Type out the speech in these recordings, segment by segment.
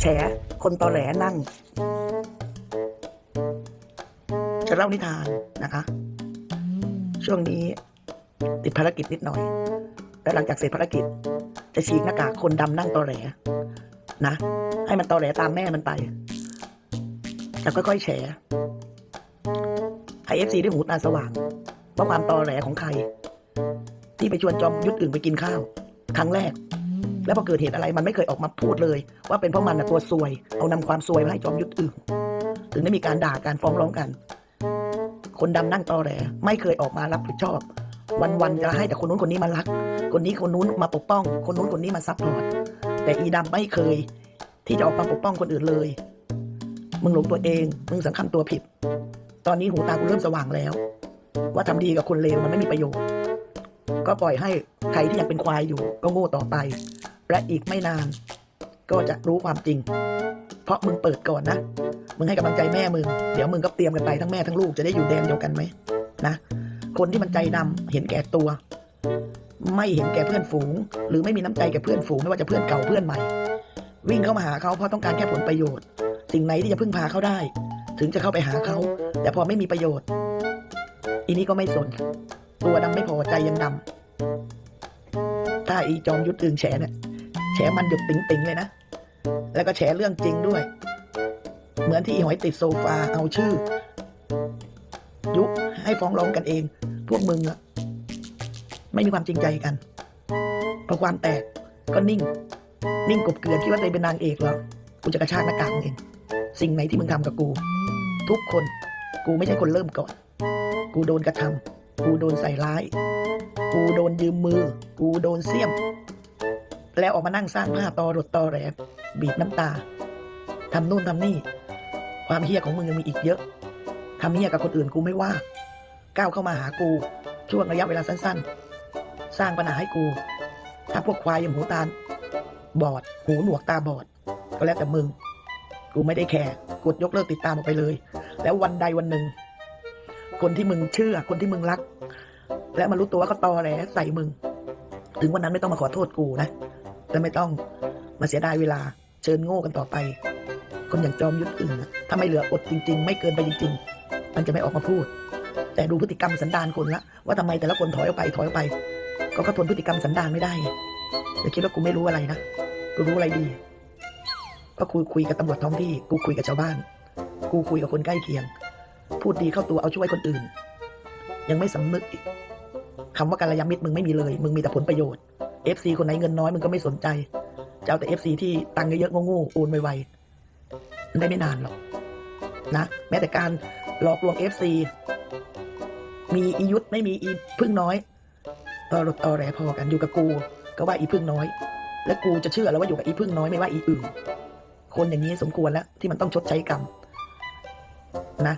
แฉคนตอแหลนั่ง จะเล่านิทานนะคะ ช่วงนี้ติดภารกิจนิดหน่อย แล้วหลังจากเสร็จภารกิจ จะฉีกหน้ากากคนดำนั่งตอแหลนะ ให้มันตอแหลตามแม่มันไปแล้วค่อยๆแฉให้เอฟซีได้หูตาสว่างว่าความตอแหลของใคร ที่ไปชวนจอมยุทธอื่นไปกินข้าว ครั้งแรก แล้วพอเกิดเหตุอะไรมันไม่เคยออกมาพูดเลย ว่าเป็นเพราะมันนะตัวซวย เอานำความซวยมาให้จอมยุทธอื่นถึงได้มีการด่าการฟ้องร้องกัน คนดำนั่งตอแหลไม่เคยออกมารับผิดชอบ วันๆจะให้แต่คนนู้นคนนี้มารัก คนนี้คนนู้นมาปกป้อง คนนู้นคนนี้มาซัพพอร์ตแต่อีดำไม่เคย ที่จะออกมาปกป้องคนอื่นเลย มึงหลงตัวเอง มึงสำคัญตัวผิด ตอนนี้หูตากูเริ่มสว่างแล้ว ว่าทำดีกับคนเลวมันไม่มีประโยชน์ก็ปล่อยให้ใครที่ยังเป็นควายอยู่ก็โง่ต่อไป และอีกไม่นาน ก็จะรู้ความจริง เพราะมึงเปิดก่อนนะ มึงให้กำลังใจแม่มึง เดี๋ยวมึงก็เตรียมกันไปทั้งแม่ทั้งลูกจะได้อยู่แดนเดียวกันไหมนะ คนที่มันใจดำเห็นแก่ตัว ไม่เห็นแก่เพื่อนฝูง หรือไม่มีน้ำใจแก่เพื่อนฝูงไม่ว่าจะเพื่อนเก่าเพื่อนใหม่ วิ่งเข้ามาหาเขาเพราะต้องการแค่ผลประโยชน์ สิ่งไหนที่จะพึ่งพาเขาได้ ถึงจะเข้าไปหาเขา แต่พอไม่มีประโยชน์ อีนี้ก็ไม่สน ตัวดำไม่พอใจยังดำถ้าอีจอมยุทธอึงแฉเนี่ย แฉมันหยุดติ๋งติงๆเลยนะ แล้วก็แฉเรื่องจริงด้วย เหมือนที่อีหอยติดโซฟาเอาชื่อ ยุให้ฟ้องร้องกันเอง พวกมึงอะไม่มีความจริงใจกันพอความแตกก็นิ่ง นิ่งกบเกลือนคิดว่าตัวเองเป็นนางเอกเหรอกูจะกระชากหน้ากากมึงเอง สิ่งไหนที่มึงทำกับกู ทุกคนกูไม่ใช่คนเริ่มก่อน กูโดนกระทำกูโดนใส่ร้าย กูโดนยืมมือ กูโดนเสี้ยม แล้วออกมานั่งสร้างภาพตอรดตอแหลบีบน้ำตาทำนู่นทำนี่ ความเฮี้ยของมึงยังมีอีกเยอะทำเฮี้ยกับคนอื่นกูไม่ว่า ก้าวเข้ามาหากูช่วงระยะเวลาสั้นๆ สร้างปัญหาให้กู ถ้าพวกควายอย่างหูตาลบอด หูหนวกตาบอด ก็แล้วแต่มึง กูไม่ได้แคร์กดยกเลิกติดตามออกไปเลย แล้ววันใดวันหนึ่ง คนที่มึงเชื่อคนที่มึงรัก และมารู้ตัวว่าเขาตอแหลใส่มึง ถึงวันนั้นไม่ต้องมาขอโทษกูนะ และไม่ต้องมาเสียดายเวลาเชิญโง่กันต่อไป คนอย่างจอมยุทธอื่นนะถ้าไม่เหลืออดจริง ๆ ไม่เกินไปจริง ๆ มันจะไม่ออกมาพูด แต่ดูพฤติกรรมสันดานคนละว่าทำไมแต่ละคนถอยออกไปถอยออกไป ก็เขาทนพฤติกรรมสันดานไม่ได้ไงอย่าคิดว่ากูไม่รู้อะไรนะกูรู้อะไรดี ก็คุยคุยกับตำรวจท้องที่ กูคุยกับชาวบ้าน กูคุยกับคนใกล้เคียง พูดดีเข้าตัวเอาช่วยคนอื่น ยังไม่สำนึกอีกคำว่าการยามิตรมึงไม่มีเลย มึงมีแต่ผลประโยชน์ FC คนไหนเงินน้อยมึงก็ไม่สนใจจะเอาแต่ FC ที่ตังค์เยอะๆโง่ๆโอนไวๆมันได้ไม่นานหรอกนะ แม้แต่การหลอกลวง FC มีอียุทธไม่มีอีพึ่งน้อยตอรดตอแหลพอกันอยู่กับกู ก็ว่าอีพึ่งน้อย และกูจะเชื่อแล้วว่าอยู่กับอีพึ่งน้อยไม่ว่าอีอื่นคนอย่างนี้สมควรแล้ว ที่มันต้องชดใช้กรรมนะ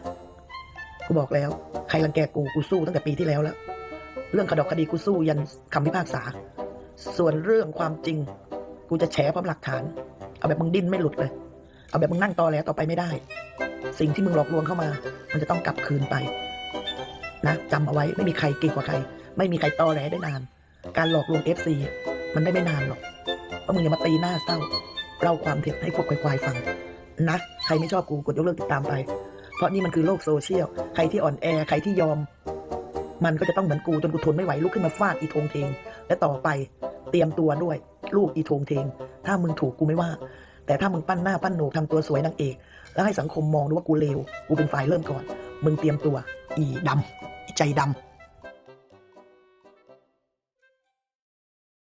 กูบอกแล้ว ใครรังแกกูกูสู้ตั้งแต่ปีที่แล้วแล้ว เรื่องคดอกคดีกูสู้ยันคำพิพากษา ส่วนเรื่องความจริง กูจะแฉพร้อมหลักฐาน เอาแบบมึงดิ้นไม่หลุดเลย เอาแบบมึงนั่งตอแหลต่อไปไม่ได้ สิ่งที่มึงหลอกลวงเข้ามา มันจะต้องกลับคืนไป นะจำเอาไว้ไม่มีใครเก่งกว่าใคร ไม่มีใครตอแหลได้นาน การหลอกลวง FC อะมันได้ไม่นานหรอกเพราะมึงอย่ามาตีหน้าเศร้าเล่าความเท็จให้พวกควายๆฟังนะใครไม่ชอบกูกดยกเลิกติดตามไป เพราะนี่มันคือโลกโซเชียล ใครที่อ่อนแอ ใครที่ยอม มันก็จะต้องเหมือนกูจนกูทนไม่ไหวลุกขึ้นมาฟาดอีทงเทง และต่อไปเตรียมตัวด้วยลูกอีทงเทง ถ้ามึงถูกกูไม่ว่า แต่ถ้ามึงปั้นหน้าปั้นโหนกทำตัวสวยนางเอก แล้วให้สังคมมองดูว่ากูเลวกูเป็นฝ่ายเริ่มก่อน มึงเตรียมตัว อีดำอีใจดำ